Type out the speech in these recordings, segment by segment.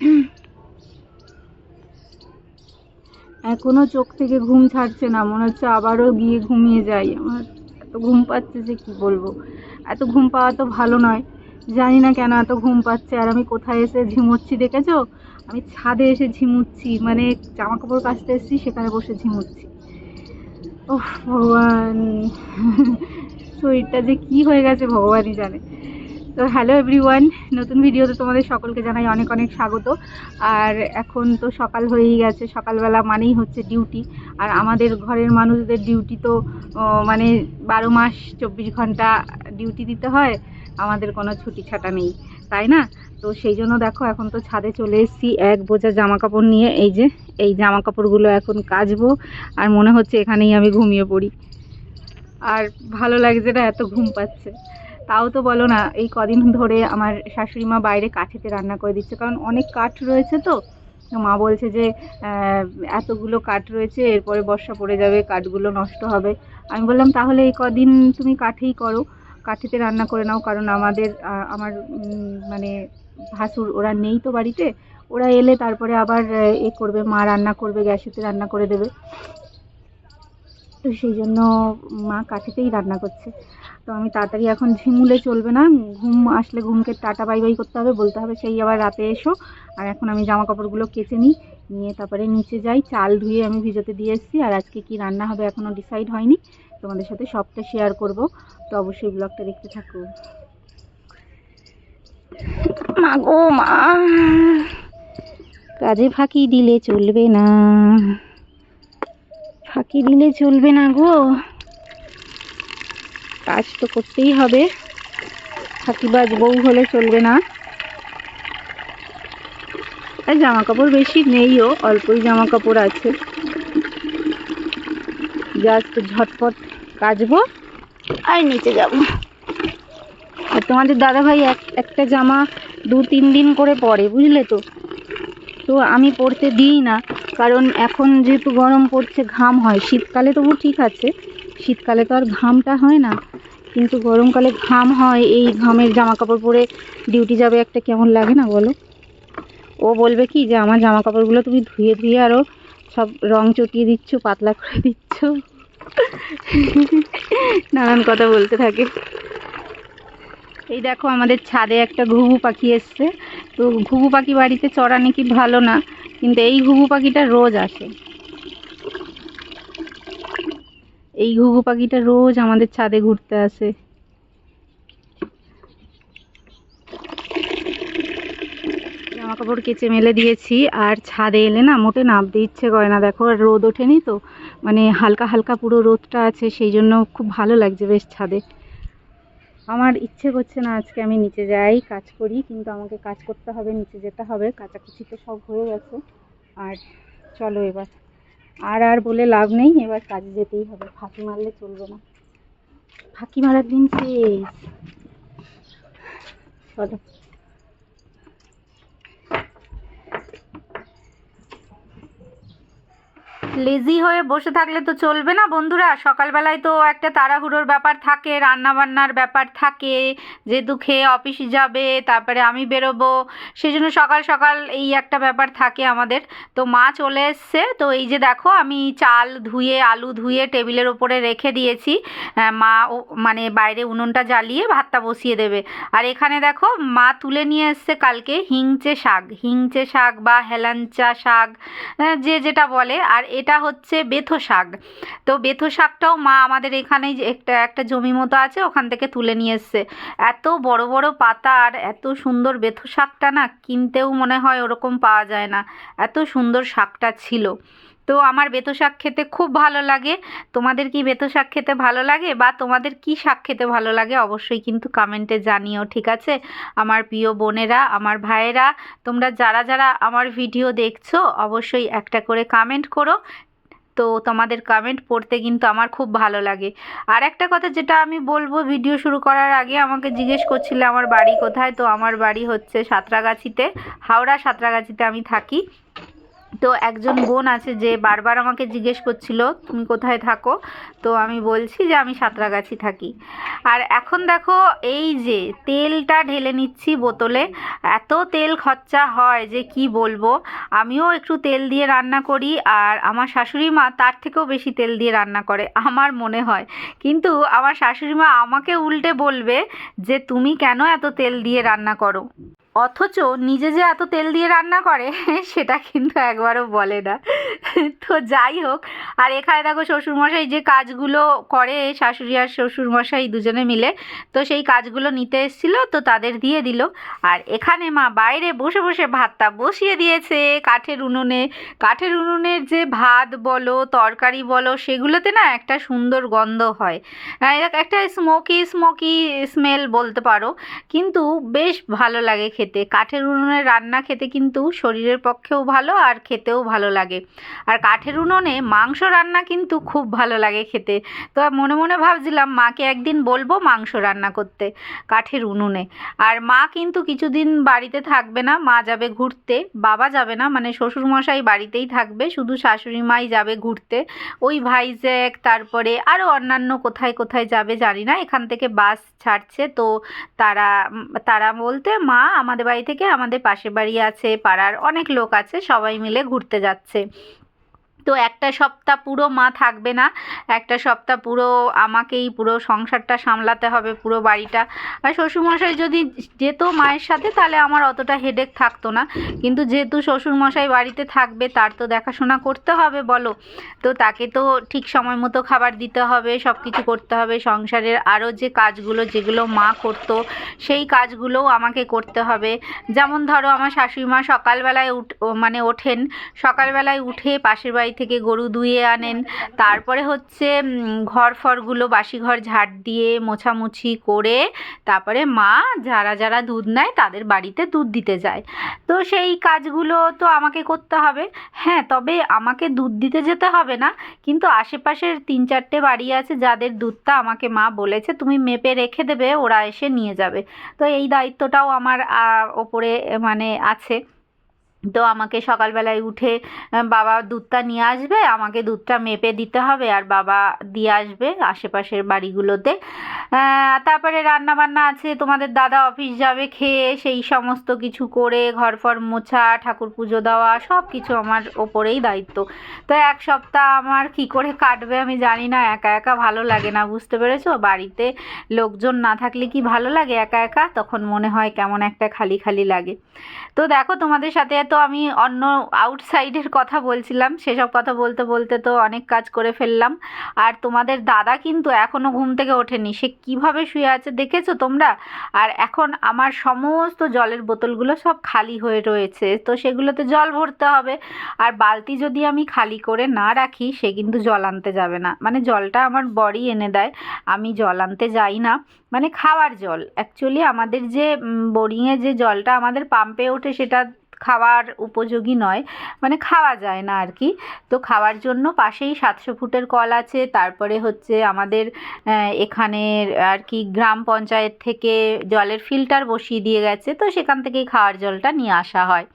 এখনও চোখ থেকে ঘুম ছাড়ছে না, মনে হচ্ছে আবারও গিয়ে ঘুমিয়ে যাই। আমার এত ঘুম পাচ্ছে যে কি বলব? এত ঘুম পাওয়া তো ভালো নয়। জানি না কেন এত ঘুম পাচ্ছে। আর আমি কোথায় এসে ঝিমুচ্ছি দেখেছ? আমি ছাদে এসে ঝিমুচ্ছি মানে জামা কাপড় কাচতে এসেছি, সেখানে বসে ঝিমুচ্ছি। ওহ, ভগবান। শরীরটা যে কি হয়ে গেছে, ভগবানই জানে। তো হ্যালো এভরিওয়ান নতুন ভিডিওতে তোমাদের সকলকে জানাই অনেক অনেক স্বাগত। আর এখন তো সকাল হয়েই গেছে, সকালবেলা মানেই হচ্ছে ডিউটি আর আমাদের ঘরের মানুষদের ডিউটি তো মানে বারো মাস, চব্বিশ ঘণ্টা ডিউটি দিতে হয়, আমাদের কোনো ছুটি ছাটা নেই, তাই না? তো সেই জন্য দেখো, এখন তো ছাদে চলে এসেছি, এক বোঝা জামা কাপড় নিয়ে, এই যে, এই জামা কাপড়গুলো এখন কাচবো, আর মনে হচ্ছে এখানেই আমি ঘুমিয়ে পড়ি। আর ভালো লাগছে না, এত ঘুম পাচ্ছে। তাও তো বলো না, এই কদিন ধরে আমার শাশুড়ি মা বাইরে কাঠেতে রান্না করে দিচ্ছে। কারণ অনেক কাঠ রয়েছে তো মা বলছে যে এতগুলো কাঠ রয়েছে, এরপরে বর্ষা পড়ে যাবে, কাঠগুলো নষ্ট হবে। আমি বললাম, তাহলে এই কদিন তুমি কাঠেই করো, কাঠেতে রান্না করে নাও, কারণ আমাদের আমার মানে ভাসুর ওরা নেই তো বাড়িতে, ওরা এলে তারপরে আবার, এ করবে, মা রান্না করবে, গ্যাসেতে রান্না করে দেবে। তো সেই জন্য মা কাঠিতেই রান্না করছে। তো আমি তাড়াতাড়ি এখন ঝিমুলে চলবে না। ঘুম আসলে ঘুমকে টাটা বাই বাই করতে হবে, বলতে হবে সেই আবার রাতে এসো। আর এখন আমি জামা কাপড়গুলো কেচে নিই, নিয়ে তারপরে নিচে যাই। চাল ধুয়ে আমি ভিজোতে দিয়ে এসেছি। আর আজকে কি রান্না হবে এখনও ডিসাইড হয়নি। তোমাদের সাথে সবটা শেয়ার করব। তো অবশ্যই ব্লগটা দেখতে থাকো। মা গো মা, কাজে ফাঁকি দিলে চলবে না। ফাঁকি দিলে চলবে না গো। কাজ তো করতেই হবে। ফাঁকিবাজ বউ হলে চলবে না। আর জামা কাপড় বেশি নেইও অল্পই জামা কাপড় আছে। জাস্ট ঝটপট কাচবো। আর নিচে যাব। আর তোমাদের দাদাভাই এক, একটা জামা দু তিন দিন করে পরে, বুঝলে তো? তো আমি পরতে দিই না। কারণ এখন যেহেতু গরম পড়ছে, ঘাম হয়। শীতকালে তবু ঠিক আছে। শীতকালে তো আর ঘামটা হয় না। কিন্তু গরমকালে ঘাম হয়, এই ঘামের জামা কাপড় পরে ডিউটি যাবে একটা কেমন লাগে না বলো? ও বলবে কি যে, আমার জামা কাপড়গুলো তুমি ধুয়ে ধুয়ে আরও সব রং চটিয়ে দিচ্ছ, পাতলা করে দিচ্ছ। নানান কথা বলতে থাকে। এই দেখো আমাদের ছাদে একটা ঘুঘু পাখি এসছে। তো ঘুঘু পাখি বাড়িতে চড়া নাকি ভালো না, কিন্তু এই ঘুঘু পাখিটা রোজ আসে। এই ঘুঘু পাখিটা রোজ আমাদের ছাদে ঘুরতে আসে। জামা কাপড় কেচে মেলে দিয়েছি, আর ছাদে এলে না মোটে নামতে ইচ্ছে করে না। দেখো আর রোদ ওঠেনি তো মানে হালকা হালকা পুরো রোদটা আছে, সেই জন্য খুব ভালো লাগছে বেশ ছাদে। আমার ইচ্ছে করছে না আজকে আমি নিচে যাই, কাজ করি, কিন্তু আমাকে কাজ করতে হবে, নিচে যেতে হবে, কাচাকুচি তো সব হয়ে গেছে। আর চলো এবার। আর আর বলে লাভ নেই, এবার কাজে যেতেই হবে, ফাঁকি মারলে চলবে না। ফাঁকি মারার দিন শেষ। চলো। লেজি হয়ে বসে থাকলে তো চলবে না বন্ধুরা। সকালবেলায় তো একটা তাড়াহুড়োর ব্যাপার থাকে রান্না বান্নার ব্যাপার থাকে যেহেতু খেয়ে অফিস যাবে, তারপরে আমি বেরোবো। সেই জন্য সকাল সকাল এই একটা ব্যাপার থাকে আমাদের। তো মা চলে এসছে, তো এই যে দেখো আমি চাল ধুয়ে, আলু ধুয়ে টেবিলের ওপরে রেখে দিয়েছি। মা ও মানে বাইরে উনুনটা জ্বালিয়ে ভাতটা বসিয়ে দেবে। আর এখানে দেখো মা তুলে নিয়ে এসছে কালকে হিংচে শাক। হিংচে শাক বা হেলাঞ্চা শাক যে যেটা বলে। আর এটা হচ্ছে বেথো শাক। তো বেথো শাকটাও মা আমাদের এখানে একটা একটা জমি মতো আছে, ওখান থেকে তুলে নিয়ে এসছে। এত বড় বড় পাতা আর এত সুন্দর বেথো শাকটা না কিনতেও মনে হয় ওরকম পাওয়া যায় না। এত সুন্দর শাকটা ছিল। তো আমার বেতো শাক খেতে খুব ভালো লাগে। তোমাদের কি বেতো শাক খেতে ভালো লাগে বা তোমাদের কি শাক খেতে ভালো লাগে অবশ্যই কিন্তু কমেন্টে জানিও, ঠিক আছে? আমার প্রিয় বোনেরা, আমার ভাইয়েরা, তোমরা যারা যারা আমার ভিডিও দেখছ, অবশ্যই একটা করে কমেন্ট করো। তো তোমাদের কমেন্ট পড়তে কিন্তু আমার খুব ভালো লাগে। আর একটা কথা যেটা আমি বলব ভিডিও শুরু করার আগে আমাকে জিজ্ঞেস করছিলে, আমার বাড়ি কোথায়? তো আমার বাড়ি হচ্ছে সাঁতরাগাছিতে, হাওড়া সাঁতরাগাছিতে আমি থাকি। তো একজন বোন আছে যে বারবার আমাকে জিজ্ঞেস করছিল, তুমি কোথায় থাকো? তো আমি বলছি যে আমি সাঁতরাগাছি থাকি। আর এখন দেখো এই যে তেলটা ঢেলে নিচ্ছি বোতলে, এত তেল খরচা হয় যে কি বলব? আমিও একটু তেল দিয়ে রান্না করি আর আমার শাশুড়ি মা তার থেকেও বেশি তেল দিয়ে রান্না করে, আমার মনে হয়। কিন্তু আমার শাশুড়ি মা আমাকে উল্টে বলবে যে, তুমি কেন এত তেল দিয়ে রান্না করো? অথচ নিজে যে এত তেল দিয়ে রান্না করে সেটা কিন্তু একবারও বলে না। তো যাই হোক আর এখানে দেখো শ্বশুরমশাই যে কাজগুলো করে শাশুড়ি আর শ্বশুরমশাই দুজনে মিলে তো সেই কাজগুলো নিতে এসেছিল তো তাদের দিয়ে দিল। আর এখানে মা বাইরে বসে বসে ভাতটা বসিয়ে দিয়েছে কাঠের উনুনে। কাঠের উনুনের যে ভাত বলো তরকারি বলো সেগুলোতে না একটা সুন্দর গন্ধ হয়। আহ, একটা স্মোকি স্মোকি স্মেল বলতে পারো কিন্তু বেশ ভালো লাগে খেতে। কাঠের উনুনে রান্না খেতে কিন্তু শরীরের পক্ষেও ভালো আর খেতেও ভালো লাগে। আর কাঠের উনুনে মাংস রান্না কিন্তু খুব ভালো লাগে খেতে। তো মনে মনে ভাবছিলাম, মাকে একদিন বলব মাংস রান্না করতে কাঠের উনুনে। আর মা কিন্তু কিছুদিন বাড়িতে থাকবে না, মা যাবে ঘুরতে। বাবা যাবে না মানে শ্বশুরমশাই বাড়িতেই থাকবে, শুধু শাশুড়ি মাই যাবে ঘুরতে। ওই ভাইজ্যাক তারপরে আরও অন্যান্য কোথায় কোথায় যাবে জানি না। এখান থেকে বাস ছাড়ছে, তো তারা তারা বলতে মা আমাদের বাড়ি থেকে আমাদের পাশের বাড়ি আছে, পাড়ার অনেক লোক আছে, সবাই মিলে ঘুরতে যাচ্ছে। তো একটা সপ্তাহ পুরো মা থাকবে না, একটা সপ্তাহ পুরো আমাকেই পুরো সংসারটা সামলাতে হবে, পুরো বাড়িটা। আর শ্বশুরমশাই যদি যেত মায়ের সাথে, তাহলে আমার অতটা হেডেক থাকতো না। কিন্তু যেহেতু শ্বশুরমশাই বাড়িতে থাকবে, তার তো দেখাশোনা করতে হবে, বলো। তো তাকে তো ঠিক সময় মতো খাবার দিতে হবে সব কিছু করতে হবে। সংসারের আরও যে কাজগুলো, যেগুলো মা করতো, সেই কাজগুলোও আমাকে করতে হবে। যেমন ধরো, আমার শাশুড়ি মা সকালবেলায় উঠ মানে ওঠেন। সকালবেলায় উঠে পাশের বাড়ি থেকে গরু দুয়ে আনেন। তারপরে হচ্ছে ঘর ফরগুলো বাসি ঘর ঝাড় দিয়ে মোছামুছি করে তারপরে মা যারা যারা দুধ নেয় তাদের বাড়িতে দুধ দিতে যায়। তো সেই কাজগুলো তো আমাকে করতে হবে। হ্যাঁ তবে আমাকে দুধ দিতে যেতে হবে না। কিন্তু আশেপাশের তিন চারটে বাড়ি আছে যাদের দুধটা আমাকে মা বলেছে, তুমি মেপে রেখে দেবে, ওরা এসে নিয়ে যাবে। তো এই দায়িত্বটাও আমার ওপরে মানে আছে। তো আমাকে সকালবেলায় উঠে বাবা দুধটা নিয়ে আসবে, আমাকে দুধটা মেপে দিতে হবে আর বাবা দিয়ে আসবে আশেপাশের বাড়িগুলোতে। তারপরে রান্না বান্না আছে, তোমাদের দাদা অফিস যাবে খেয়ে সেই সমস্ত কিছু করে ঘর ফর মোছা, ঠাকুর পুজো দেওয়া সব কিছু আমার ওপরেই দায়িত্ব। তো এক সপ্তাহ আমার কি করে কাটবে আমি জানি না, একা একা ভালো লাগে না, বুঝতে পেরেছ? বাড়িতে লোকজন না থাকলে কি ভালো লাগে একা একা? তখন মনে হয় কেমন একটা খালি খালি লাগে। তো দেখো তোমাদের সাথে তো আমি অন্য আউটসাইডের কথা বলছিলাম। সেসব কথা বলতে বলতে তো অনেক কাজ করে ফেললাম। আর তোমাদের দাদা কিন্তু এখনও ঘুম থেকে ওঠেনি। সে কীভাবে শুয়ে আছে দেখেছ তোমরা? আর এখন আমার সমস্ত জলের বোতলগুলো সব খালি হয়ে রয়েছে। তো সেগুলোতে জল ভরতে হবে। আর বালতি যদি আমি খালি করে না রাখি, সে কিন্তু জল আনতে যাবে না। মানে জলটা আমার বড়ি এনে দেয়। আমি জল আনতে যাই না। মানে খাওয়ার জল। অ্যাকচুয়ালি আমাদের যে বোরিংয়ে যে জলটা আমাদের পাম্পে ওঠে, সেটা খাওয়ার উপযোগী নয়। মানে খাওয়া যায় না আর কি তো খাওয়ার জন্য পাশেই সাতশো ফুটের কল আছে। তারপরে হচ্ছে আমাদের এখানের আর কি গ্রাম পঞ্চায়েত থেকে জলের ফিল্টার বসিয়ে দিয়ে গেছে। তো সেখান থেকেই খাওয়ার জলটা নিয়ে আসা হয়।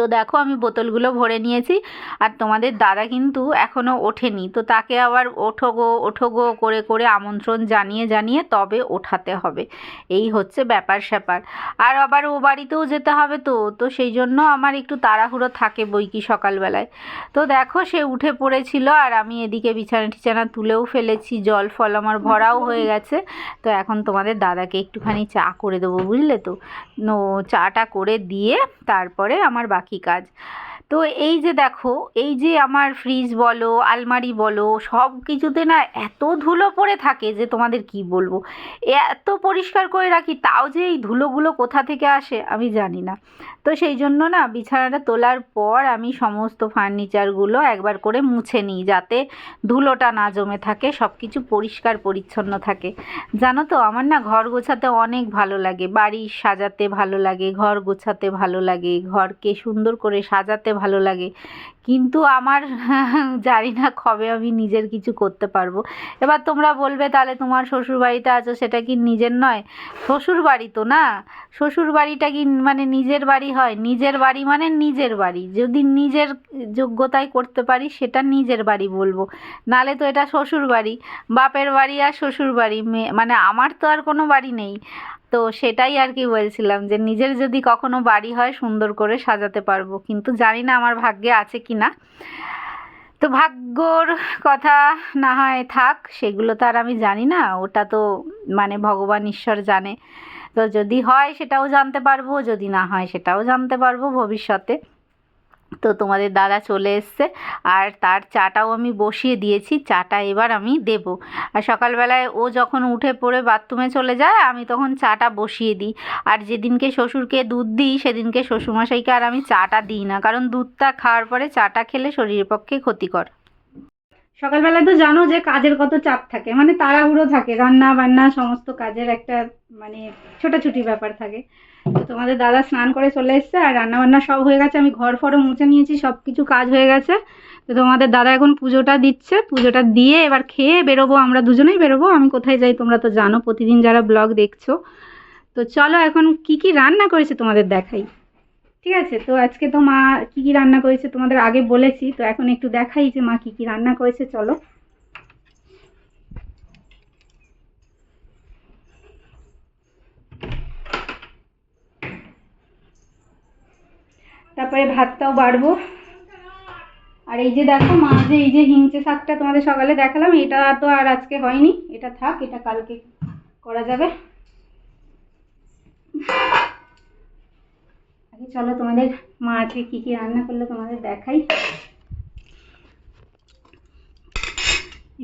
তো দেখো আমি বোতলগুলো ভরে নিয়েছি আর তোমাদের দাদা কিন্তু এখনও ওঠেনি। তো তাকে আবার ওঠো গো ওঠো গো করে করে আমন্ত্রণ জানিয়ে জানিয়ে তবে ওঠাতে হবে। এই হচ্ছে ব্যাপার স্যাপার। আর আবার ও বাড়িতেও যেতে হবে তো তো সেই জন্য আমার একটু তাড়াহুড়ো থাকে বই কি সকালবেলায়। তো দেখো সে উঠে পড়েছিল আর আমি এদিকে বিছানা টিছানা তুলেও ফেলেছি, জল, ফল আমার ভরাও হয়ে গেছে। তো এখন তোমাদের দাদাকে একটুখানি চা করে দেবো, বুঝলে তো? চাটা করে দিয়ে তারপরে আমার বাকি কাজ। তো এই যে দেখো, এই যে আমার ফ্রিজ বলো, আলমারি বলো, সব কিছুতে না এত ধুলো পড়ে থাকে যে তোমাদের কি বলব? এত পরিষ্কার করে রাখি, তাও যে এই ধুলোগুলো কোথা থেকে আসে আমি জানি না। তো সেই জন্য না বিছানাটা তোলার পর আমি সমস্ত ফার্নিচারগুলো একবার করে মুছে নিই যাতে ধুলোটা না জমে থাকে সব কিছু পরিষ্কার পরিচ্ছন্ন থাকে। জানো তো, আমার না ঘর গোছাতে অনেক ভালো লাগে। বাড়ি সাজাতে ভালো লাগে, ঘর গোছাতে ভালো লাগে, ঘরকে সুন্দর করে সাজাতে ভালো লাগে। কিন্তু আমার জানি না কবে আমি নিজের কিছু করতে পারব। এবার তোমরা বলবে, তাহলে তোমার শ্বশুর বাড়িতে আছো, সেটা কি নিজের নয়? শ্বশুর বাড়ি তো না। শ্বশুর বাড়িটা কি মানে নিজের বাড়ি হয়, নিজের বাড়ি মানে নিজের বাড়ি। যদি নিজের যোগ্যতায় করতে পারি, সেটা নিজের বাড়ি বলব। নালে তো এটা শ্বশুর বাড়ি। বাপের বাড়ি আর শ্বশুর বাড়ি মানে আমার তো আর কোনো বাড়ি নেই। তো সেটাই আর কি বলছিলাম যে, নিজের যদি কখনো বাড়ি হয়, সুন্দর করে সাজাতে পারব। কিন্তু জানি না আমার ভাগ্যে আছে কি না। তো ভাগ্যর কথা না হয় থাক, সেগুলো তো আর আমি জানি না। ওটা তো মানে ভগবান ঈশ্বর জানে। তো যদি হয় সেটাও জানতে পারব, যদি না হয় সেটাও জানতে পারব ভবিষ্যতে। তো তোমাদের দাদা চলে এসছে, আর তার চাটাও আমি বসিয়ে দিয়েছি, চাটা এবার আমি দেব। আর সকালবেলায় ও যখন উঠে পড়ে বাথরুমে চলে যায়, আমি তখন চাটা বসিয়ে দিই। আর যেদিনকে শ্বশুরকে দুধ দিই, সেদিনকে শ্বশুরমশাইকে আর আমি চাটা দিই না, কারণ দুধটা খাওয়ার পরে চাটা খেলে শরীরের পক্ষে ক্ষতিকর। সকালবেলা তো জানো যে কাজের কত চাপ থাকে মানে তাড়াহুড়ো থাকে, রান্না বান্না সমস্ত কাজের একটা মানে ছোটাছুটি ব্যাপার থাকে। তো তোমাদের দাদা স্নান করে চলে এসছে আর রান্না বান্না সব হয়ে গেছে, আমি ঘর ফরও মুছে নিয়েছি সব কিছু কাজ হয়ে গেছে। তো তোমাদের দাদা এখন পুজোটা দিচ্ছে, পুজোটা দিয়ে এবার খেয়ে বেরোবো, আমরা দুজনেই বেরোবো, আমি কোথায় যাই তোমরা তো জানো, প্রতিদিন যারা ব্লগ দেখছ। তো চলো এখন কি কি রান্না করেছে তোমাদের দেখাই। ঠিক আছে, তো আজকে তো মা কি কি রান্না করেছে তোমাদের আগে বলেছি, তো এখন একটু দেখাই যে মা কি কি রান্না করেছে, চলো। তারপরে ভাতটাও বাড়বো। আর এই যে দেখো মা, যে এই যে হিংচে শাকটা তোমাদের সকালে দেখালাম, এটা তো আর আজকে হয়নি, এটা থাক, এটা কালকে করা যাবে। আগে চলো তোমাদের মা আজকে কী কী রান্না করল তোমাদের দেখাই।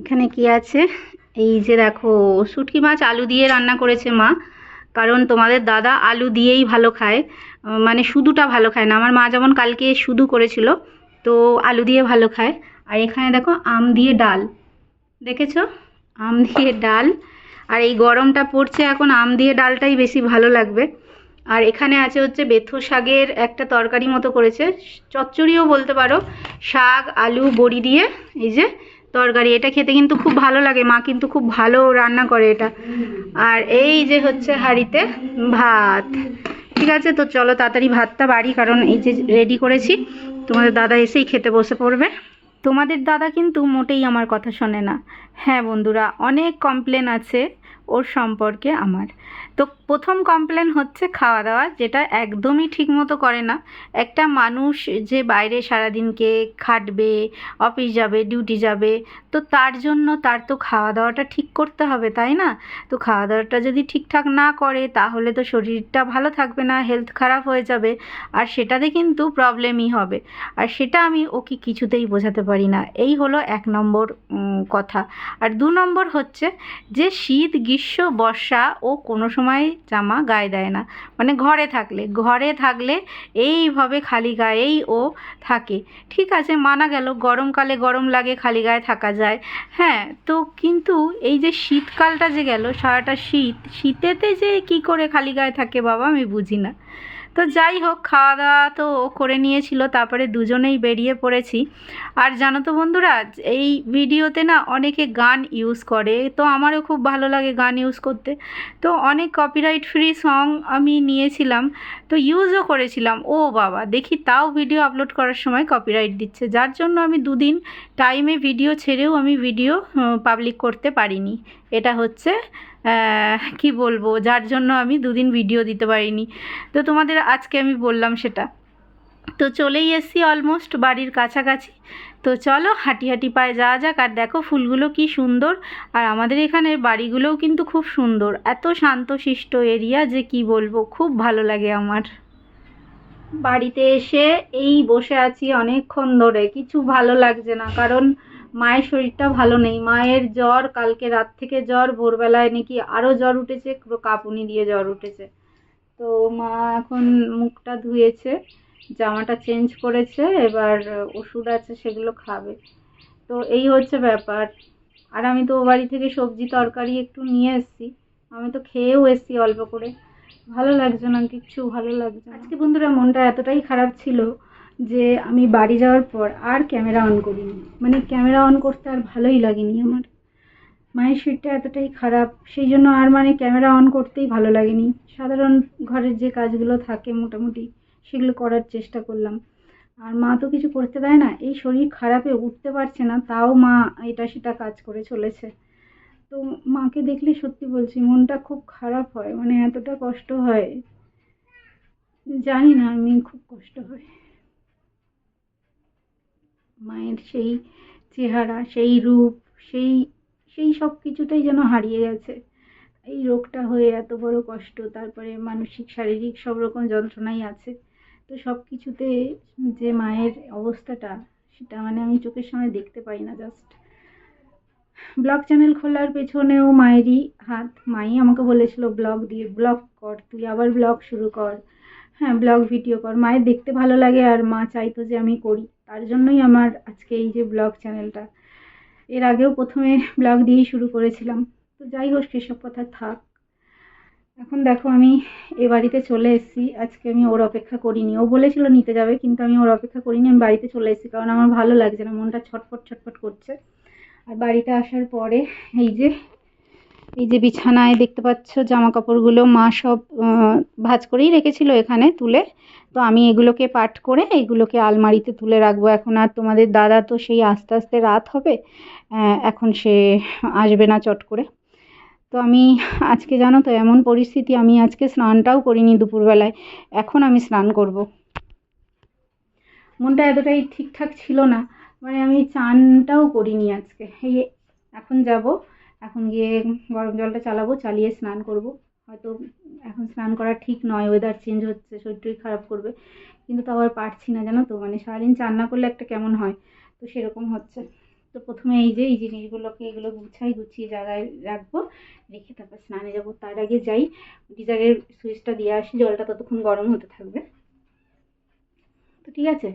এখানে কি আছে? এই যে দেখো, শুটকি মাছ আলু দিয়ে রান্না করেছে মা। কারণ তোমাদের দাদা আলু দিয়েই ভালো খায়। মানে শুধুটা ভালো খায় না, আমার মা যেমন কালকে শুধু করেছিল, তো আলু দিয়ে ভালো খায়। আর এখানে দেখো, আম দিয়ে ডাল। দেখেছ? আম দিয়ে ডাল। আর এই গরমটা পড়ছে, এখন আম দিয়ে ডালটাই বেশি ভালো লাগবে। আর এখানে আছে হচ্ছে বেথু শাকের একটা তরকারি মতো করেছে। চচ্চড়িও বলতে পারো, শাক, আলু, বড়ি দিয়ে এই যে তরকারি। এটা খেতে কিন্তু খুব ভালো লাগে, মা কিন্তু খুব ভালো রান্না করে এটা। আর এই যে হচ্ছে হাঁড়িতে ভাত। ঠিক আছে, তো চলো তাড়াতাড়ি ভাতটা বাড়ি, কারণ এই যে রেডি করেছি। তোমাদের দাদা এসেই খেতে বসে পড়বে। তোমাদের দাদা কিন্তু মোটেই আমার কথা শোনে না। হ্যাঁ বন্ধুরা, অনেক কমপ্লেন আছে ওর সম্পর্কে আমার। তো প্রথম কমপ্লেন হচ্ছে খাওয়া দাওয়া যেটা একদমই ঠিক মতো করে না। একটা মানুষ যে বাইরে সারাদিনকে খাটবে অফিস যাবে ডিউটি যাবে, তো তার জন্য তার তো খাওয়া দাওয়াটা ঠিক করতে হবে, তাই না? তো খাওয়া দাওয়াটা যদি ঠিকঠাক না করে, তাহলে তো শরীরটা ভালো থাকবে না হেলথ খারাপ হয়ে যাবে, আর সেটাতে কিন্তু প্রবলেমই হবে। আর সেটা আমি ওকে কিছুতেই বোঝাতে পারি না। এই হলো এক নম্বর কথা। আর দু নম্বর হচ্ছে যে শীত, গ্রীষ্ম, বর্ষা ও কোনো সময় জামা গায়ে দেয় না। মানে ঘরে থাকলে ঘরে থাকলে এইভাবে খালি গায়েই ও থাকে। ঠিক আছে, মানা গেল, গরমকালে গরম লাগে, খালি গায়ে থাকা যায়। হ্যাঁ তো কিন্তু এই যে শীতকালটা যে গেল, সারাটা শীত, শীতেতে যে কি করে খালি গায়ে থাকে বাবা আমি বুঝি না। তো যাই হোক খাওয়া দাওয়া তো ও করে নিয়েছিল, তারপরে দুজনেই বেরিয়ে পড়েছি। আর জানো তো বন্ধুরা, এই ভিডিওতে না অনেকে গান ইউজ করে, তো আমারও খুব ভালো লাগে গান ইউজ করতে। তো অনেক কপিরাইট ফ্রি সং আমি নিয়েছিলাম, তো ইউজও করেছিলাম। ও বাবা, দেখি তাও ভিডিও আপলোড করার সময় কপিরাইট দিচ্ছে। যার জন্য আমি দুদিন টাইমে ভিডিও ছেড়েও আমি ভিডিও পাবলিক করতে পারিনি। এটা হচ্ছে কি বলব? যার জন্য আমি দুদিন ভিডিও দিতে পারিনি। তো তোমাদের আজকে আমি বললাম সেটা। তো চলেই এসছি অলমোস্ট বাড়ির কাছাকাছি। তো চলো হাঁটি হাঁটি পায়ে যাওয়া যাক। আর দেখো ফুলগুলো কি সুন্দর। আর আমাদের এখানে বাড়িগুলোও কিন্তু খুব সুন্দর। এত শান্তশিষ্ট এরিয়া যে কি বলব? খুব ভালো লাগে আমার। বাড়িতে এসে এই বসে আছি অনেকক্ষণ ধরে। কিছু ভালো লাগছে না। কারণ মায়ের শরীরটা ভালো নেই। মায়ের জ্বর, কালকে রাত থেকে জ্বর, ভোরবেলায় নাকি আরও জ্বর উঠেছে, পুরো কাঁপুনি দিয়ে জ্বর উঠেছে। তো মা এখন মুখটা ধুয়েছে, জামাটা চেঞ্জ করেছে, এবার ওষুধ আছে সেগুলো খাবে। তো এই হচ্ছে ব্যাপার। আর আমি তো ও বাড়ি থেকে সবজি তরকারি একটু নিয়ে এসেছি। আমি তো খেয়েও এসেছি অল্প করে। ভালো লাগছে না, কিচ্ছু ভালো লাগছে আজকে বন্ধুরা মনটা এতটাই খারাপ ছিল যে আমি বাড়ি যাওয়ার পর আর ক্যামেরা অন করিনি। মানে ক্যামেরা অন করতে আর ভালোই লাগেনি আমার। মায়ের শরীরটা এতটাই খারাপ, সেই জন্য আর মানে ক্যামেরা অন করতেই ভালো লাগেনি। সাধারণ ঘরের যে কাজগুলো থাকে মোটামুটি, সেগুলো করার চেষ্টা করলাম। আর মা তো কিছু করতে দেয় না, এই শরীর খারাপে উঠতে পারছে না, তাও মা এটা সেটা কাজ করে চলেছে। তো মাকে দেখলে সত্যি বলছি, মনটা খুব খারাপ হয় মানে এতটা কষ্ট হয়। জানি না, আমি খুব কষ্ট হয়। মায়ের সেই চেহারা, সেই রূপ, সেই সেই সব কিছুটাই যেন হারিয়ে গেছে। এই রোগটা হয়ে এত বড় কষ্ট, তারপরে মানসিক, শারীরিক সব রকম যন্ত্রণাই আছে। তো সব কিছুতে যে মায়ের অবস্থাটা, সেটা মানে আমি চোখের সামনে দেখতে পাই না জাস্ট ব্লগ চ্যানেল খোলার পেছনেও মায়েরই হাত। মাই আমাকে বলেছিল, ব্লগ দিয়ে, ব্লগ কর, তুই আবার ব্লগ শুরু কর। হ্যাঁ ব্লগ, ভিডিও কর। মায়ের দেখতে ভালো লাগে আর মা চাইতো যে আমি করি। তার জন্যই আমার আজকে এই যে ব্লগ চ্যানেলটা। এর আগেও প্রথমে ব্লগ দিয়েই শুরু করেছিলাম। তো যাই হোক, সেসব কথা থাক। এখন দেখো, আমি এ বাড়িতে চলে এসেছি। আজকে আমি ওর অপেক্ষা করিনি। ও বলেছিল নিতে যাবে, কিন্তু আমি ওর অপেক্ষা করিনি। আমি বাড়িতে চলে এসেছি, কারণ আমার ভালো লাগছে না। মনটা ছটফট ছটফট করছে। আর বাড়িতে আসার পরে এই যে এই যে বিছানায় দেখতে পাচ্ছ জামা কাপড়গুলো মা সব ভাঁজ করেই রেখেছিল এখানে তুলে। তো আমি এগুলোকে পাট করে এগুলোকে আলমারিতে তুলে রাখব। এখন আর তোমাদের দাদা তো সেই আস্তে আস্তে রাত হবে এখন সে আসবে না চট করে। তো আমি আজকে জানো তো এমন পরিস্থিতি, আমি আজকে স্নানটাও করিনি দুপুরবেলায়, এখন আমি স্নান করব। মনটা এতটাই ঠিকঠাক ছিল না মানে আমি চানটাও করিনি আজকে। এই এখন যাব। এখন গিয়ে গরম জলটা চালাবো, চালিয়ে স্নান করব। হয়তো এখন স্নান করা ঠিক নয় ওয়েদার চেঞ্জ হচ্ছে শরীর টরীর খারাপ করবে। কিন্তু তাও আর পারছি না, জানো তো? মানে সারাদিন চান না করলে একটা কেমন হয়? তো সেরকম হচ্ছে। তো প্রথমে এই যে, এই জিনিসগুলোকে এগুলো গুছাই, গুছিয়ে জায়গায় রাখব, রেখে তারপর স্নানে যাব। তার আগে যাই, গিজারের সুইচটা দিয়ে আসি, জলটা ততক্ষণ গরম হতে থাকবে। তো ঠিক আছে?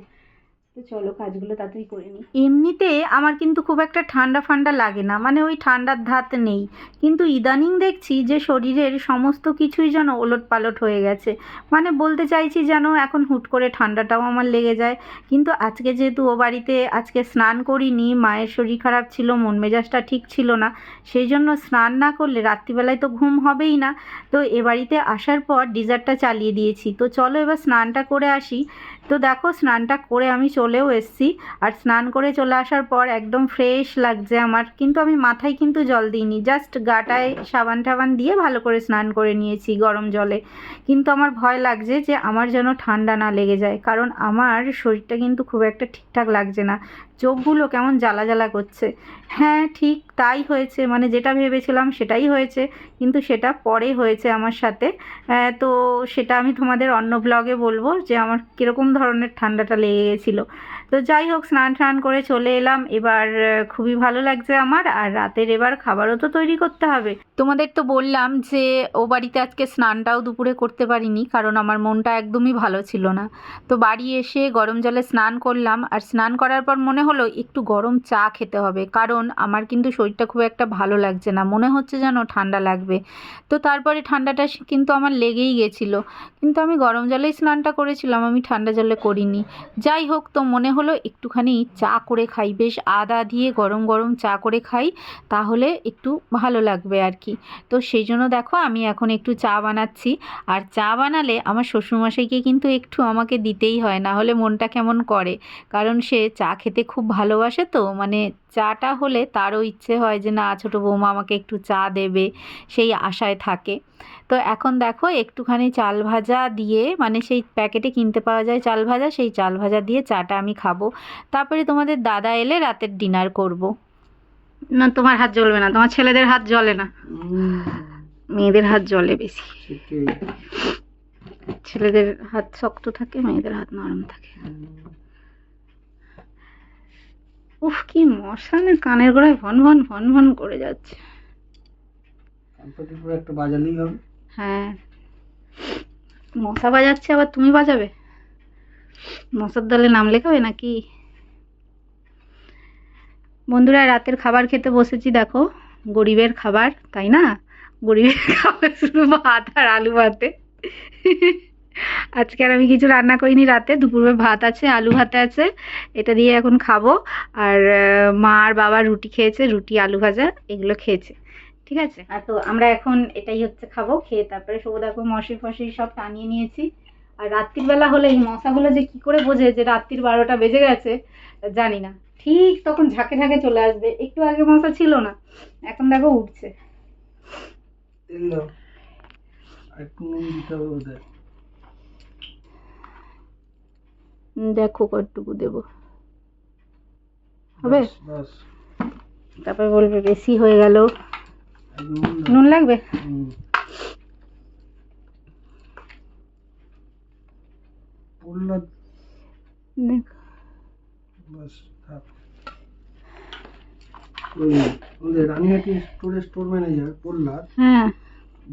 তো চলো কাজগুলো তাড়াতাড়ি করে নিই। এমনিতে আমার কিন্তু খুব একটা ঠান্ডা ফান্ডা লাগে না মানে ওই ঠান্ডার ধাত নেই। কিন্তু ইদানিং দেখছি যে শরীরের সমস্ত কিছুই যেন ওলট পালট হয়ে গেছে। মানে বলতে চাইছি যেন এখন হুট করে ঠান্ডাটাও আমার লেগে যায়। কিন্তু আজকে যেহেতু ও বাড়িতে আজকে স্নান করিনি, মায়ের শরীর খারাপ ছিল, মন মেজাজটা ঠিক ছিল না, সেই জন্য স্নান না করলে রাত্রিবেলায় তো ঘুম হবেই না। তো এ বাড়িতে আসার পর ডিজারটা চালিয়ে দিয়েছি। তো চলো এবার স্নানটা করে আসি। তো দেখো, স্নানটা করে আমি চলেও এসেছি। আর স্নান করে চলে আসার পর একদম ফ্রেশ লাগছে আমার। কিন্তু আমি মাথায় কিন্তু জল দিইনি জাস্ট গাটায় সাবান টাবান দিয়ে ভালো করে স্নান করে নিয়েছি গরম জলে। কিন্তু আমার ভয় লাগছে যে আমার যেন ঠান্ডা না লেগে যায়, কারণ আমার শরীরটা কিন্তু খুব একটা ঠিকঠাক লাগছে না। চোখগুলো কেমন জ্বালা জ্বালা করছে। হ্যাঁ ঠিক তাই হয়েছে। মানে যেটা ভেবেছিলাম সেটাই হয়েছে, কিন্তু সেটা পরে হয়েছে আমার সাথে। তো সেটা আমি তোমাদের অন্য ব্লগে বলব যে আমার কীরকম ধরনের ঠান্ডাটা লেগে গেছিল। তো যাই হোক, স্নান টান করে চলে এলাম। এবার খুবই ভালো লাগছে আমার, আর রাতের এবার খাবারও তো তৈরি করতে হবে। তোমাদের তো বললাম যে, ও বাড়িতে আজকে স্নানটাও দুপুরে করতে পারিনি, কারণ আমার মনটা একদমই ভালো ছিল না। তো বাড়ি এসে গরম জলে স্নান করলাম, আর স্নান করার পর মনে হলো একটু গরম চা খেতে হবে, কারণ আমার কিন্তু শরীরটা খুব একটা ভালো লাগছে না, মনে হচ্ছে যেন ঠান্ডা লাগবে। তো তারপরে ঠান্ডাটা কিন্তু আমার লেগেই গেছিল। কিন্তু আমি গরম জলেই স্নানটা করেছিলাম, আমি ঠান্ডা জলে করিনি। যাই হোক, তো মনে হলো একটুখানি চা করে খাই। বেশ আদা দিয়ে গরম গরম চা করে খাই, তাহলে একটু ভালো লাগবে আর কি। তো সেই জন্য দেখো আমি এখন একটু চা বানাচ্ছি। আর চা বানালে আমার শ্বশুরমশাইকে কিন্তু একটু আমাকে দিতেই হয় না হলে মনটা কেমন করে? কারণ সে চা খেতে খুব ভালোবাসে তো মানে চাটা হলে তারও ইচ্ছে হয় যে না ছোটো বৌমা আমাকে একটু চা দেবে। সেই আশায় থাকে। তো এখন দেখো একটুখানি চাল ভাজা দিয়ে মানে সেই প্যাকেটে কিনতে পাওয়া যায় চাল ভাজা সেই চাল ভাজা দিয়ে চাটা আমি খাব। তারপরে তোমাদের দাদা এলে রাতের ডিনার করব। না তোমার হাত জ্বলবে না তোমার ছেলেদের হাত জ্বলে না। মেয়েদের হাত জ্বলে বেশি। ছেলেদের হাত শক্ত থাকে মেয়েদের হাত নরম থাকে। উফ কি মশা না কানের গোড়ায় ভন ভন ভন ভন করে যাচ্ছে। একটা বাজালেই হবে। হ্যাঁ। মশা বাজাচ্ছে আবার তুমি বাজাবে? মশার দলে নাম লেখাবে নাকি? বন্ধুরা রাতের খাবার খেতে বসেছি দেখো। গরিবের খাবার তাই না? গরিবের খাবার শুধু ভাত আর আলু ভাতে। আজকে আর আমি কিছু রান্না করিনি রাতে দুপুরে ভাত আছে আলু ভাতে আছে এটা দিয়ে এখন খাব। আর মা আর বাবা রুটি খেয়েছে রুটি আলু ভাজা এগুলো খেয়েছে। ঠিক আছে? আর তো আমরা এখন এটাই হচ্ছে খাব খেয়ে তারপরে সবু দেখো মশি ফসি সব টানিয়ে নিয়েছি। আর রাত্রির বেলা হলে এই মশাগুলো যে কি করে বোঝে যে রাত্রির বারোটা বেজে গেছে জানি না। ঠিক তখন ঝাঁকে ঝাঁকে চলে আসবে একটু আগে মশা ছিল না এখন দেখো উঠছে তেল দাও আর একটু নুন দিতে হবে বোধহয় উম, দেখো কতটুকু দেবো। হবে? তারপরে বলবে বেশি হয়ে গেল। নুন লাগবে? রানিহাটি স্টোরের স্টোর ম্যানেজার হ্যাঁ।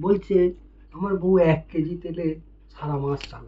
বলছে আমার বউ এক কেজি তেলে সারা মাস চালায়।